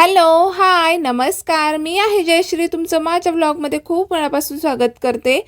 Hello hi नमस्कार. मी आहे जयश्री. तुमचं माझ्या ब्लॉगमध्ये खूप मनापासून स्वागत करते.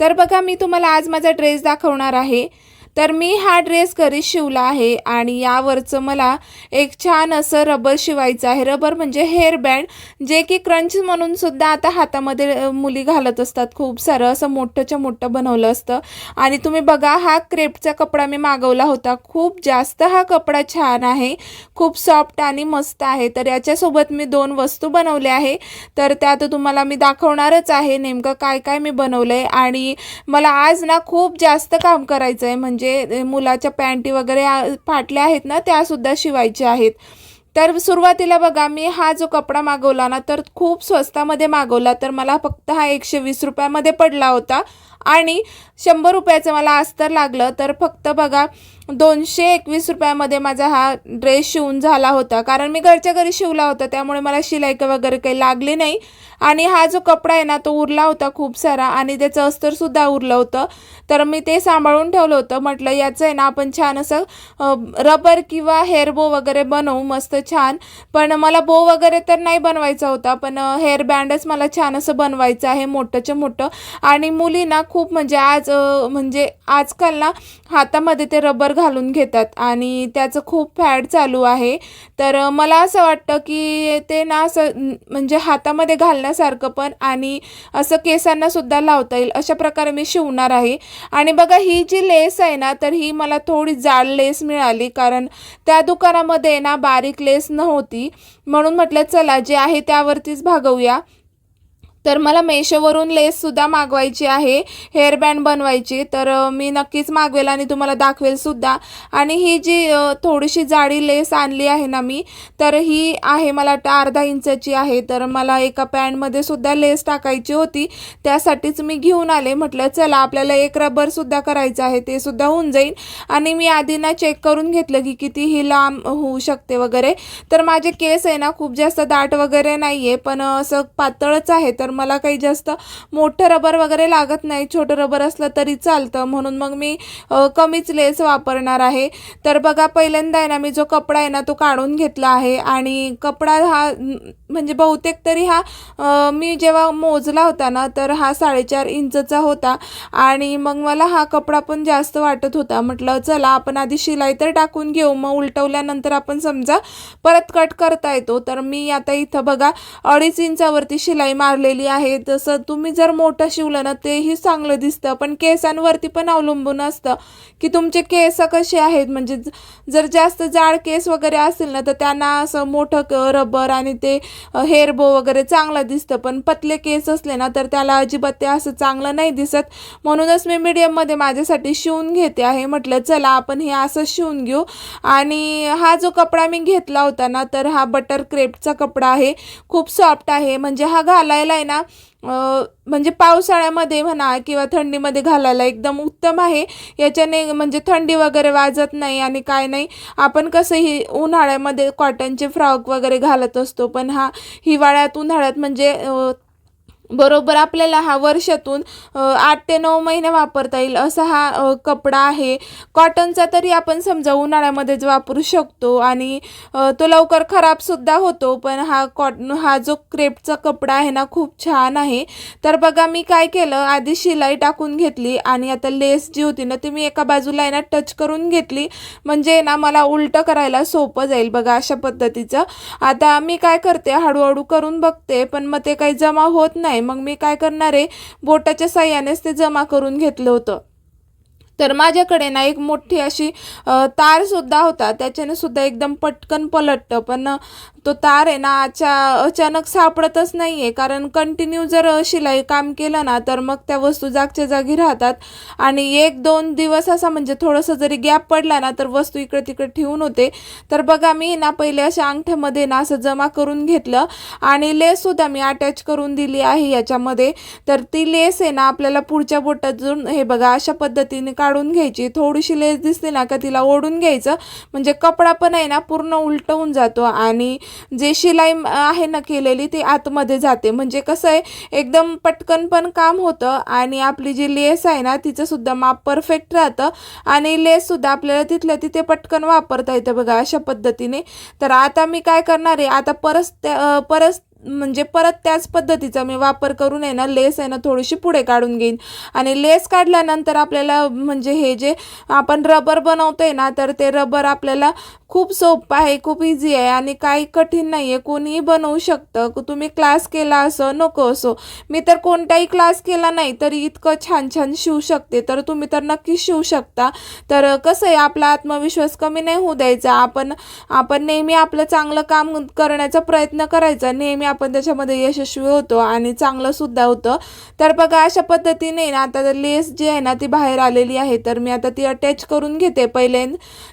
तर बघा मी तुम्हाला आज माझा ड्रेस दाखवणार आहे. तर मी हा ड्रेस घरी शिवला आहे आणि यावरचं मला एक छान असं रबर शिवायचं आहे. रबर म्हणजे हेअर बँड जे की क्रंच म्हणून सुद्धा आता हातामध्ये मुली घालत असतात. खूप सारं असं मोठंच्या मोठं बनवलं असतं. आणि तुम्ही बघा हा क्रेपचा कपडा मी मागवला होता. खूप जास्त हा कपडा छान आहे. खूप सॉफ्ट आणि मस्त आहे. तर याच्यासोबत मी दोन वस्तू बनवल्या आहे. तर त्यात तुम्हाला मी दाखवणारच आहे नेमकं काय काय मी बनवलं आहे आणि मला आज ना खूप जास्त काम करायचं आहे म्हणजे म्हणजे मुलाच्या पॅन्टी वगैरे फाटल्या आहेत ना त्यासुद्धा शिवायच्या आहेत. तर सुरुवातीला बघा मी हा जो कपडा मागवला ना तर खूप स्वस्तामध्ये मागवला तर मला फक्त हा एकशे वीस रुपयामध्ये पडला होता. आणि शंभर रुपयाचं मला अस्तर लागलं तर फक्त बघा दोनशे एकवीस रुपयामध्ये माझा हा ड्रेस शिवून झाला होता. कारण मी घरच्या घरी शिवला होता त्यामुळे मला शिलाई वगैरे काही लागली नाही. आणि हा जो कपडा आहे ना तो उरला होता खूप सारा आणि त्याचं अस्तरसुद्धा उरलं होतं. तर मी ते सांभाळून ठेवलं होतं. म्हटलं याचं आहे ना आपण छान असं रबर किंवा हेअर बो वगैरे बनवू मस्त छान. पण मला बो वगैरे तर नाही बनवायचा होता पण हेअर बँडच मला छान असं बनवायचं आहे मोठंच्या मोठं. आणि मुलींना खूप म्हणजे आज म्हणजे आजकाल ना हातामध्ये ते रबर घालून घेतात आणि त्याचं खूप फॅड चालू आहे. तर मला असं वाटतं की ते ना असं म्हणजे हातामध्ये घालण्यासारखं पण आणि असं केसांना सुद्धा लावता येईल. अशा प्रकारे मी शिवणार आहे. आणि बघा ही जी लेस आहे ना तर ही मला थोडी जाड लेस मिळाली. कारण त्या दुकानामध्ये ना बारीक लेस नव्हती. म्हणून म्हटलं चला जे आहे त्यावरतीच भागवूया. तर मला मेशोवरून लेससुद्धा मागवायची आहे हेअरबँड बनवायची. तर मी नक्कीच मागवेल आणि तुम्हाला दाखवेलसुद्धा आणि ही जी थोडीशी जाडी लेस आणली आहे ना मी तर ही आहे मला वाटतं अर्धा इंचाची आहे. तर मला एका पॅन्टमध्ये सुद्धा लेस टाकायची होती. त्यासाठीच मी घेऊन आले. म्हटलं चला आपल्याला एक रबरसुद्धा करायचं आहे ते सुद्धा होऊन जाईल. आणि मी आधी ना चेक करून घेतलं की किती ही लांब होऊ शकते वगैरे. तर माझे केस आहे ना खूप जास्त दाट वगैरे नाही आहे पण असं पातळच आहे. तर मला काही जास्त मोठं रबर वगैरे लागत नाही छोटं रबर असलं तरी चालतं. म्हणून मग मी कमीच लेस वापरणार आहे. तर बघा पहिल्यांदा आहे ना मी जो कपडा आहे ना तो काढून घेतला आहे. आणि कपडा हा म्हणजे बहुतेक तरी हा मी जेव्हा मोजला होता ना तर हा साडेचार इंचचा होता. आणि मग मला हा कपडा पण जास्त वाटत होता. म्हटलं चला आपण आधी शिलाई तर टाकून घेऊ. मग उलटवल्यानंतर आपण समजा परत कट करता येतो. तर मी आता इथं बघा अडीच इंचावरती शिलाई मारलेली आहे. तसं तुम्ही जर मोठं शिवलं ना तेही चांगलं दिसतं. पण केसांवरती पण अवलंबून असतं की तुमचे केस कसे आहेत. म्हणजे जर जास्त जाड केस वगैरे असेल ना तर त्यांना असं मोठं क- रबर आणि ते हेअर बो वगैरे चांगला दिसतं पण पतले केस असले ना तर त्याला अजिबात ते असं चांगलं नाही दिसत. म्हणूनच मी मीडियममध्ये माझ्यासाठी शिवून घेते आहे. म्हटलं चला आपण हे असं शिवून घेऊ. आणि हा जो कपडा मी घेतला होता ना तर हा बटर क्रेपचा कपडा आहे. खूप सॉफ्ट आहे. म्हणजे हा घालायला आहे ना म्हणजे पावसाळ्यामध्ये म्हणा किंवा थंडीमध्ये घालायला एकदम उत्तम आहे. याच्याने म्हणजे थंडी वगैरे वाजत नाही आणि काय नाही. आपण कसंही उन्हाळ्यामध्ये कॉटनचे फ्रॉक वगैरे घालत असतो पण हा हिवाळ्यात उन्हाळ्यात म्हणजे बरोबर आपल्याला हा वर्षातून आठ ते नऊ महिने वापरता येईल असा हा कपडा आहे. कॉटनचा तरी आपण समजा उन्हाळ्यामध्येच वापरू शकतो आणि तो लवकर खराबसुद्धा होतो पण हा कॉटन हा जो क्रेपचा कपडा आहे ना खूप छान आहे. तर बघा मी काय केलं आधी शिलाई टाकून घेतली आणि आता लेस जी होती ना ती मी एका बाजूला आहे ना टच करून घेतली. म्हणजे ना मला उलटं करायला सोपं जाईल बघा अशा पद्धतीचं. आता मी काय करते हळूहळू करून बघते पण मग ते काही जमा होत नाही. मग मी काय करणार आहे? बोटाच्या साह्यानेच ते जमा करून घेतलं होतं. तर माझ्याकडे ना एक मोठी अशी तारसुद्धा होता. त्याच्याने सुद्धा एकदम पटकन पलटतं. पण तो तार आहे ना अचा अचानक सापडतच नाही आहे कारण कंटिन्यू जर शिलाई काम केलं ना तर मग त्या वस्तू जागच्या जागी राहतात. आणि एक दोन दिवस असा म्हणजे थोडंसं जरी गॅप पडला ना तर वस्तू इकडे तिकडे ठेवून होते. तर बघा मी ना पहिले अशा अंगठ्यामध्ये ना असं जमा करून घेतलं. आणि लेससुद्धा मी अटॅच करून दिली आहे याच्यामध्ये. तर ती लेस आहे ना आपल्याला पुढच्या बोटातून हे बघा अशा पद्धतीने काढून घ्यायची. थोडीशी लेस दिसली ना का तिला ओढून घ्यायचं. म्हणजे कपडा पण आहे ना पूर्ण उलटवून जातो आणि जे शिलाई आहे ना केलेली ती आतमध्ये जाते. म्हणजे कसं आहे एकदम पटकन पण काम होतं आणि आपली जी लेस आहे ना तिचंसुद्धा माप परफेक्ट राहतं आणि लेससुद्धा आपल्याला तिथल्या तिथे पटकन वापरता येतं बघा अशा पद्धतीने. तर आता मी काय करणार आहे आता परस त्या- परस म्हणजे परत त्याच पद्धतीचा मी वापर करून आहे ना लेस आहे ना थोडीशी पुढे काढून घेईन. आणि लेस काढल्यानंतर आपल्याला म्हणजे हे जे आपण रबर बनवतोय ना तर ते रबर आपल्याला खूप सोपं आहे खूप इझी आहे आणि काही कठीण नाही आहे कोणीही बनवू शकतं. तुम्ही क्लास केला असो नको असो. मी तर कोणताही क्लास केला नाही तरी इतकं छान छान शिवू शकते. तर तुम्ही तर नक्कीच शिवू शकता. तर कसं आहे आपला आत्मविश्वास कमी नाही होऊ द्यायचा. आपण आपण नेहमी आपलं चांगलं काम करण्याचा प्रयत्न करायचा. नेहमी आपण त्याच्यामध्ये यशस्वी होतो आणि चांगलंसुद्धा होतं. तर बघा अशा पद्धतीने ना आता लेस जी आहे ना ती बाहेर आलेली आहे. तर मी आता ती अटॅच करून घेते पहिले.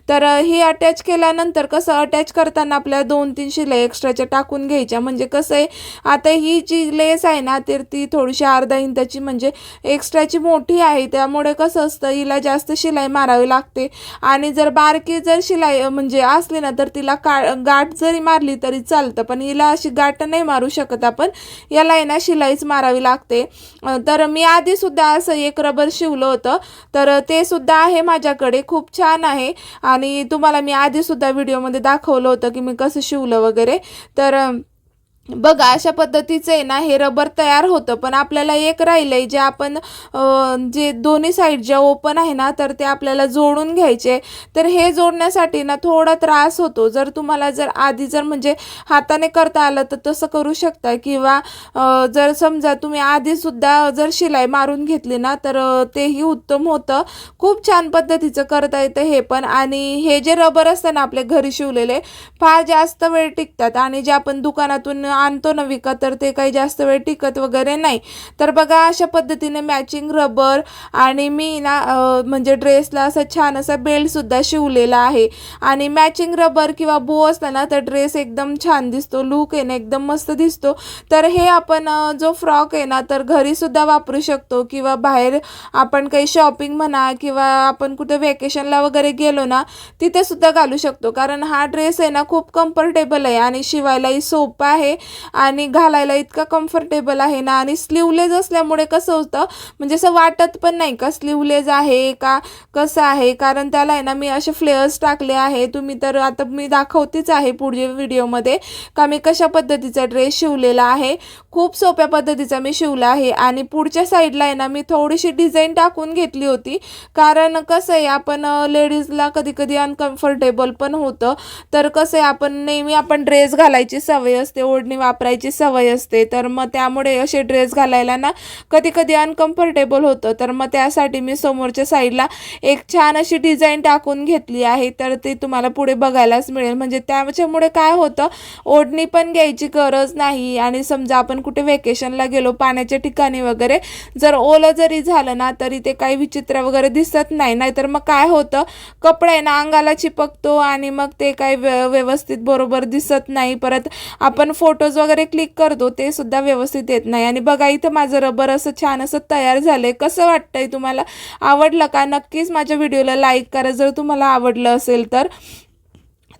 तर ही अटॅच केल्यानंतर कसं अटॅच करताना आपल्याला दोन तीन शिलाई एक्स्ट्राच्या टाकून घ्यायच्या. म्हणजे कसं आहे आता ही जी लेस आहे ना तर ती थोडीशी अर्धा इंचाची म्हणजे एक्स्ट्राची मोठी आहे. त्यामुळे कसं असतं हिला जास्त शिलाई मारावी लागते. आणि जर बारकी जर शिलाई म्हणजे असली ना तर तिला का गाठ जरी मारली तरी चालतं. पण हिला अशी गाठ नाही मारू शकत आपण. याला आहे ना शिलाईच मारावी लागते. तर मी आधी सुद्धा असं एक रबर शिवलं होतं. तर ते सुद्धा आहे माझ्याकडे. खूप छान आहे. आणि तुम्हाला मी आधी सुद्धा व्हिडिओमध्ये दाखवलं होतं की मी कसं शिवलं वगैरे. तर बघा अशा पद्धतीचं आहे ना हे रबर तयार होतं पण आपल्याला एक राहिलं आहे जे आपण जे दोन्ही साईड ज्या ओपन आहे ना तर ते आपल्याला जोडून घ्यायचे. तर हे जोडण्यासाठी ना थोडा त्रास होतो. जर तुम्हाला जर आधी जर म्हणजे हाताने करता आलं तर तसं करू शकता. किंवा जर समजा तुम्ही आधीसुद्धा जर शिलाई मारून घेतली ना तर तेही उत्तम होतं. खूप छान पद्धतीचं करता येतं हे पण. आणि हे जे रबर असतं ना आपल्या घरी शिवलेले फार जास्त वेळ टिकतात. आणि जे आपण दुकानातून आणतो ना विकत तर ते काही जास्त वेळ टिकत वगैरे नाही. तर बघा अशा पद्धतीने मॅचिंग रबर आणि मी ना म्हणजे ड्रेसला असं छान असा बेल्टसुद्धा शिवलेला आहे. आणि मॅचिंग रबर किंवा बो असला ना तर ड्रेस एकदम छान दिसतो लूक आहे ना एकदम मस्त दिसतो. तर हे आपण जो फ्रॉक आहे ना तर घरीसुद्धा वापरू शकतो किंवा बाहेर आपण काही शॉपिंग म्हणा किंवा आपण कुठे व्हॅकेशनला वगैरे गेलो ना तिथेसुद्धा घालू शकतो. कारण हा ड्रेस आहे ना खूप कम्फर्टेबल आहे आणि शिवायलाही सोपा आहे. आणि घालायला इतका कम्फर्टेबल आहे ना. आणि स्लीवलेस असल्यामुळे कसं होतं म्हणजे असं वाटत पण नाही का स्लीवलेस आहे का कसं आहे? कारण त्याला आहे ना मी असे फ्लेअर्स टाकले आहे. तुम्ही तर आता मी दाखवतेच आहे पुढच्या व्हिडिओमध्ये का मी कशा पद्धतीचा ड्रेस शिवलेला आहे. खूप सोप्या पद्धतीचा मी शिवला आहे. आणि पुढच्या साईडला आहे ना मी थोडीशी डिझाईन टाकून घेतली होती. कारण कसं आहे आपण लेडीजला कधी कधी अनकम्फर्टेबल पण होतं. तर कसं आहे आपण नेहमी आपण ड्रेस घालायची सवय असते. ओढणी वापरायची सवय असते. तर मग त्यामुळे असे ड्रेस घालायला ना कधी कधी अनकम्फर्टेबल होतं. तर मग त्यासाठी मी समोरच्या साईडला एक छान अशी डिझाईन टाकून घेतली आहे. तर ते तुम्हाला पुढे बघायलाच मिळेल. म्हणजे त्याच्यामुळे काय होतं ओढणी पण घ्यायची गरज नाही. आणि समजा आपण कुठे वेकेशनला गेलो पाण्याच्या ठिकाणी वगैरे जर ओलं जरी झालं ना तरी ते काही विचित्र वगैरे दिसत नाही. नाहीतर मग काय होतं कपडे आहे ना अंगाला चिपकतो आणि मग ते काही व्य व्यवस्थित बरोबर दिसत नाही. परत आपण फोटोज वगैरे क्लिक करतो ते सुद्धा व्यवस्थित येत नाही. आणि बघा इथं माझं रबर असं छान असं तयार झालंय. कसं वाटतंय तुम्हाला? आवडलं का? नक्कीच माझ्या व्हिडिओला लाईक करा. जर तुम्हाला आवडलं असेल तर.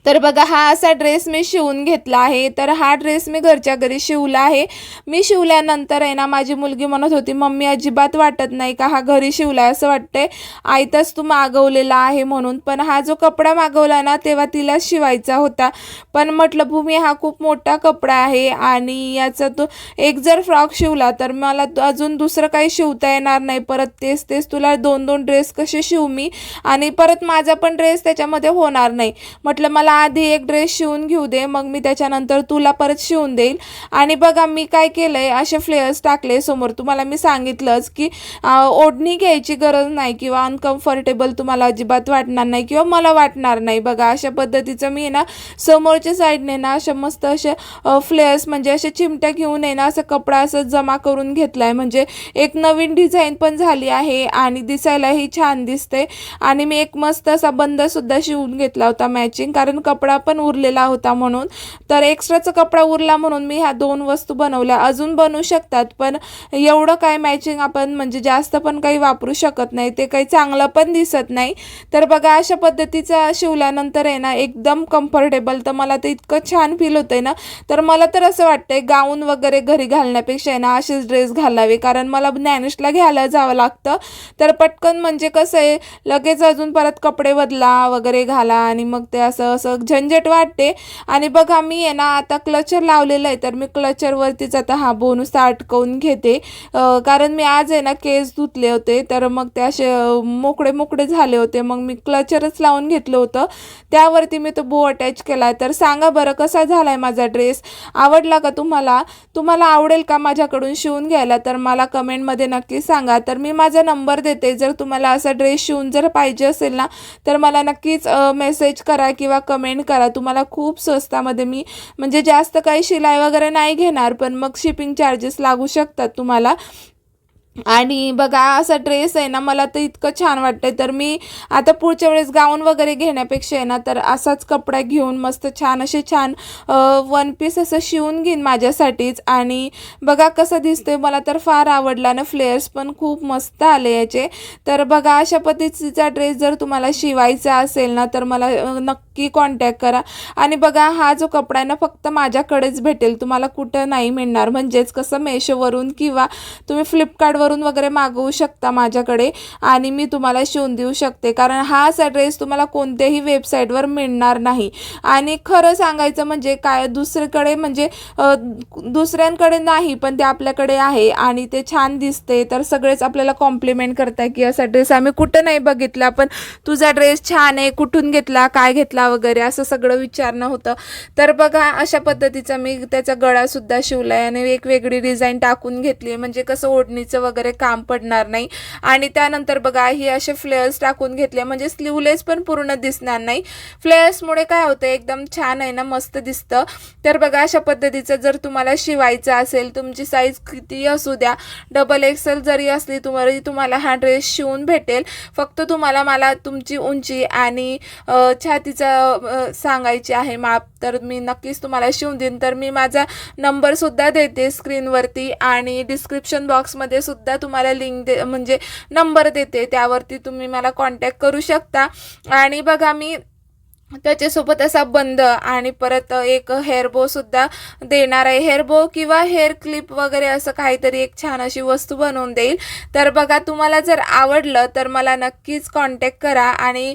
तर बघा हा असा ड्रेस मी शिवून घेतला आहे. तर हा ड्रेस मी घरच्या घरी शिवला आहे. मी शिवल्यानंतर आहे ना माझी मुलगी म्हणत होती मम्मी अजिबात वाटत नाही का हा घरी शिवला असं वाटतंय. आयताच तू मागवलेला आहे म्हणून पण हा जो कपडा मागवला ना तेव्हा तिला शिवायचा होता. पण म्हटलं भूमी हा खूप मोठा कपडा आहे आणि याचा तो एक जर फ्रॉक शिवला तर मला अजून दुसरं काही शिवता येणार नाही. परत तेच तेच तुला दोन दोन ड्रेस कसे शिवू मी? आणि परत माझा पण ड्रेस त्याच्यामध्ये होणार नाही. म्हटलं मला आधी एक ड्रेस शिवून घेऊ दे मग मी त्याच्यानंतर तुला परत शिवून देईल. आणि बघा मी काय केलंय असे फ्लेअर्स टाकले समोर. तुम्हाला मी सांगितलंच की ओढणी घ्यायची गरज नाही किंवा अनकम्फर्टेबल तुम्हाला अजिबात वाटणार नाही किंवा मला वाटणार नाही. बघा अशा पद्धतीचं मी ना समोरच्या साईडने ना अशा मस्त अशा फ्लेअर्स म्हणजे अशा चिमट्या घेऊन आहे ना असं कपडा असं जमा करून घेतलाय. म्हणजे एक नवीन डिझाईन पण झाली आहे आणि दिसायलाही छान दिसते आणि मी एक मस्त असा बंद सुद्धा शिवून घेतला होता मॅचिंग कारण कपडा पण उरलेला होता म्हणून. तर एक्स्ट्राचा कपडा उरला म्हणून मी ह्या दोन वस्तू बनवल्या. अजून बनवू शकतात पण एवढं काय मॅचिंग आपण म्हणजे जास्त पण काही वापरू शकत नाही. ते काही चांगलं पण दिसत नाही. तर बघा अशा पद्धतीचा शिवल्यानंतर आहे ना एकदम कम्फर्टेबल तर मला ते इतकं छान फील होतं आहे ना. तर मला तर असं वाटतंय गाऊन वगैरे घरी घालण्यापेक्षा आहे ना असेच ड्रेस घालावे. कारण मला ज्ञानेशला घ्यायला जावं लागतं. तर पटकन म्हणजे कसं आहे लगेच अजून परत कपडे बदला वगैरे घाला आणि मग ते असं असं झंझट वाटते. आणि बघा मी आहे ना आता क्लचर लावलेलं आहे. तर मी क्लचरवरतीच आता हा बोनस अटकवून घेते. कारण मी आज आहे ना केस धुतले होते. तर मग ते असे मोकळे मोकळे झाले होते. मग मी क्लचरच लावून घेतलं होतं. त्यावरती मी तो बो अटॅच केला आहे तर सांगा बरं कसा झाला आहे माझा ड्रेस आवडला का तुम्हाला? तुम्हाला आवडेल का माझ्याकडून शिवून घ्यायला? तर मला कमेंटमध्ये नक्की सांगा. तर मी माझा नंबर देते. जर तुम्हाला असा ड्रेस शिवून जर पाहिजे असेल ना तर मला नक्कीच मेसेज करा किंवा कमेंट करा. तुम्हाला खूप स्वस्तामध्ये मी म्हणजे जास्त काही शिलाई वगैरे नाही घेणार पण मग शिपिंग चार्जेस लागू शकतात तुम्हाला. आणि बघा असा ड्रेस आहे ना मला तर इतकं छान वाटतंय. तर मी आता पुढच्या वेळेस गाऊन वगैरे घेण्यापेक्षा आहे ना तर असाच कपडा घेऊन मस्त छान असे छान वन पीस असं शिवून घेईन माझ्यासाठीच. आणि बघा कसं दिसतंय मला तर फार आवडला. ना फ्लेअर्स पण खूप मस्त आले याचे. तर बघा अशा पद्धतीचा ड्रेस जर तुम्हाला शिवायचा असेल ना तर मला नक्की कॉन्टॅक्ट करा. आणि बघा हा जो कपडा आहे ना फक्त माझ्याकडेच भेटेल. तुम्हाला कुठं नाही मिळणार. म्हणजेच कसं मेशोवरून किंवा तुम्ही फ्लिपकार्टवरून वगैरे मागवू शकता माझ्याकडे आणि मी तुम्हाला शिवून देऊ शकते. कारण हा असा ड्रेस तुम्हाला कोणत्याही वेबसाईटवर मिळणार नाही. आणि खरं सांगायचं म्हणजे काय दुसरीकडे म्हणजे दुसऱ्यांकडे नाही पण ते आपल्याकडे आहे आणि ते छान दिसते. तर सगळेच आपल्याला कॉम्प्लिमेंट करताय की असा ड्रेस आम्ही कुठं नाही बघितला पण तुझा ड्रेस छान आहे कुठून घेतला काय घेतला वगैरे असं सगळं विचारणं होतं. तर बघा अशा पद्धतीचा मी त्याचा गळासुद्धा शिवला आहे आणि एक वेगळी डिझाईन टाकून घेतली म्हणजे कसं ओढणीचं वगैरे वगैरे काम पडणार नाही. आणि त्यानंतर बघा ही असे फ्लेअर्स टाकून घेतले. म्हणजे स्लीवलेस पण पूर्ण दिसणार नाही. फ्लेअर्समुळे काय होतं एकदम छान आहे ना मस्त दिसतं. तर बघा अशा पद्धतीचं जर तुम्हाला शिवायचं असेल तुमची साईज किती असू द्या डबल एक्सेल जरी असली तुम्हाला तुम्हाला हा ड्रेस शिवून भेटेल. फक्त तुम्हाला मला तुमची उंची आणि छातीचं छातीचा सांगायची आहे माप तर मी नक्कीच तुम्हाला शिवून देईन. तर मी माझा नंबरसुद्धा देते स्क्रीनवरती आणि डिस्क्रिप्शन बॉक्समध्ये सुद्धा सुद्धा तुम्हाला लिंक दे म्हणजे नंबर देते. त्यावरती तुम्ही मला कॉन्टॅक्ट करू शकता. आणि बघा मी त्याच्यासोबत असा बंद आणि परत एक हेअर बो सुद्धा देणार आहे. हेअर बो किंवा हेअर क्लिप वगैरे असं काहीतरी एक छान अशी वस्तू बनवून देईल. तर बघा तुम्हाला जर आवडलं तर मला नक्कीच कॉन्टॅक्ट करा आणि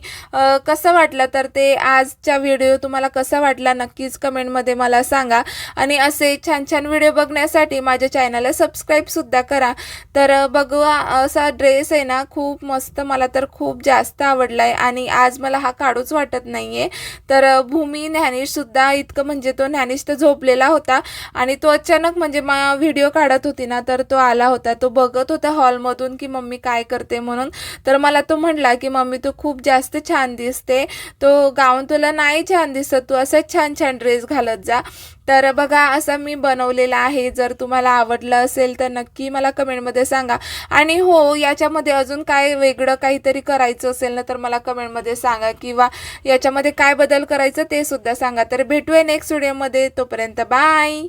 कसं वाटलं तर ते आजचा व्हिडिओ तुम्हाला कसा वाटला नक्कीच कमेंटमध्ये मला सांगा. आणि असे छान छान व्हिडिओ बघण्यासाठी माझ्या चॅनलला सबस्क्राईबसुद्धा करा. तर अ, बघू असा ड्रेस आहे ना खूप मस्त मला तर खूप जास्त आवडला आहे आणि आज मला हा काढूच वाटत नाही आहे तर भूमी ज्ञानेशसुद्धा इतकं म्हणजे तो ज्ञानेश तर झोपलेला होता आणि तो अचानक म्हणजे मा व्हिडिओ काढत होती ना तर तो आला होता. तो बघत होता हॉलमधून की मम्मी काय करते म्हणून. तर मला तो म्हणला की मम्मी तू खूप जास्त छान दिसते. तो गाऊन तुला नाही छान दिसत. तू असंच छान छान ड्रेस घालत जा. तर बघा असं मी बनवलेलं आहे. जर तुम्हाला आवडलं असेल तर नक्की मला कमेंटमध्ये सांगा. आणि हो याच्यामध्ये अजून काय वेगळं काहीतरी करायचं असेल ना तर मला कमेंटमध्ये सांगा किंवा याच्यामध्ये काय बदल करायचं ते सुद्धा सांगा. तर भेटूया नेक्स्ट व्हिडिओमध्ये तोपर्यंत बाय